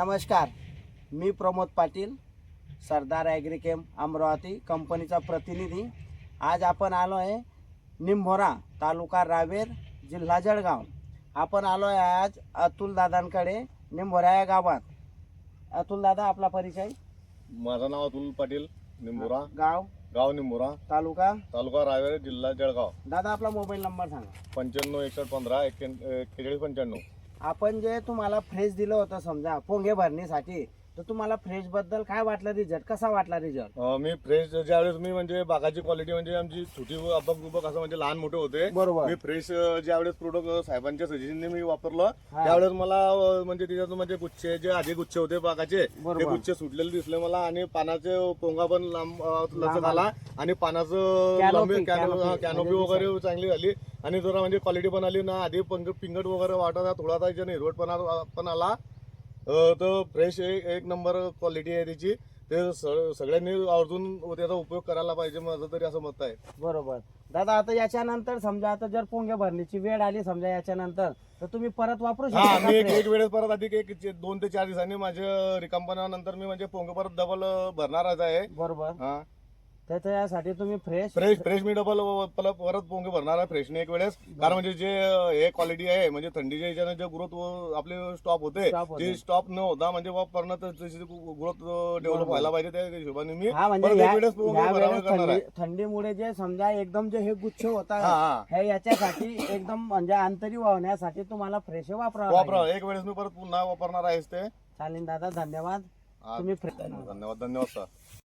नमस्कार. मी प्रमोद पाटील सरदार ॲग्रिकेम अमरावती कंपनीचा प्रतिनिधी. आज आपण आलो आहे निंभोरा तालुका रावेर जिल्हा जळगाव. आपण आलो आहे आज अतुल दादांकडे निंभोरा या गावात. अतुल दादा आपला परिचय? माझं नाव अतुल पाटील निंबोरा गाव? गाव निंबोरा तालुका? तालुका रावेर जिल्हा जळगाव. दादा आपला मोबाईल नंबर सांगा. पंच्याण्णव एकसष्ट पंधरा एक्केचाळीस पंच्याण्णव. आपण जे तुम्हाला फ्रेश दिलं होतं समजा पोंगे भरणीसाठी तर तुम्हाला फ्रेशबद्दल काय वाटलं रिझल्ट कसा वाटला रिझल्ट अं, मी फ्रेश ज्यावेळेस मी म्हणजे बागाची क्वालिटी म्हणजे आमची छोटी अबक बुबक असं म्हणजे लहान मोठे होते बरोबर. मी फ्रेश ज्यावेळेस प्रोडक्ट साहेबांच्या सजेशनने मी वापरलं हा. त्यावेळेस मला अं, म्हणजे त्याच्यातून म्हणजे गुच्छे जे आधी गुच्छे होते बागाचे ते. गुच्छे सुटलेले दिसले मला आणि पानाचे पोंगा पण लांब अं, लचक आला. आणि पानाचं Canopy, लांबी canopy. कॅनोपी म्हणजे वगैरे चांगली झाली. आणि जरा म्हणजे क्वालिटी पण आली ना आधी पंग पिंगट वगैरे वाटत होता, थोडा त्याच्या हिरवटपणा पण आला. तर फ्रेश एक एक नंबर क्वालिटी आहे त्याची. ते सगळ्यांनी आवर्जून त्याचा उपयोग करायला पाहिजे माझं तरी असं मत आहे. बरोबर. दादा आता याच्यानंतर समजा आता जर पोंगे भरणीची वेळ आली समजा याच्यानंतर तर तुम्ही परत वापरू हा शकता मी एक एक वेळेस परत अधिक एक चे- दोन ते चार दिवसांनी माझ्या रिकामपणानंतर मी म्हणजे पोंग परत डबल भरणारच आहे. बरोबर. हा. त्याच्यासाठी तुम्ही फ्रेश फ्रेश फ्रेश मी डबल परत पोंगे भरणार आहे फ्रेशने एक वेळेस. कारण म्हणजे जे हे क्वालिटी आहे म्हणजे थंडीच्या ह्याच्यानं जे ग्रोथ आपले स्टॉप होते Stop होते. ते स्टॉप न होता म्हणजे ग्रोथ डेव्हलप व्हायला पाहिजे त्या हिशोबाने मी. हा म्हणजे परत या- एक वेळेस पोंगे या भरावे वेळेस करणार आहे. थंडी- थंडीमुळे जे समजा एकदम जे हे गुच्छ होत हा आहे हा हे. याच्यासाठी एकदम म्हणजे अंतरी वाहण्यासाठी तुम्हाला फ्रेश वापरावं वापरा लागेल. एक वेळेस मी परत पुन्हा वापरणार आहेस ते. चालेल दादा धन्यवाद. हा, तुम्ही फ्रेश धन्यवाद धन्यवाद सर.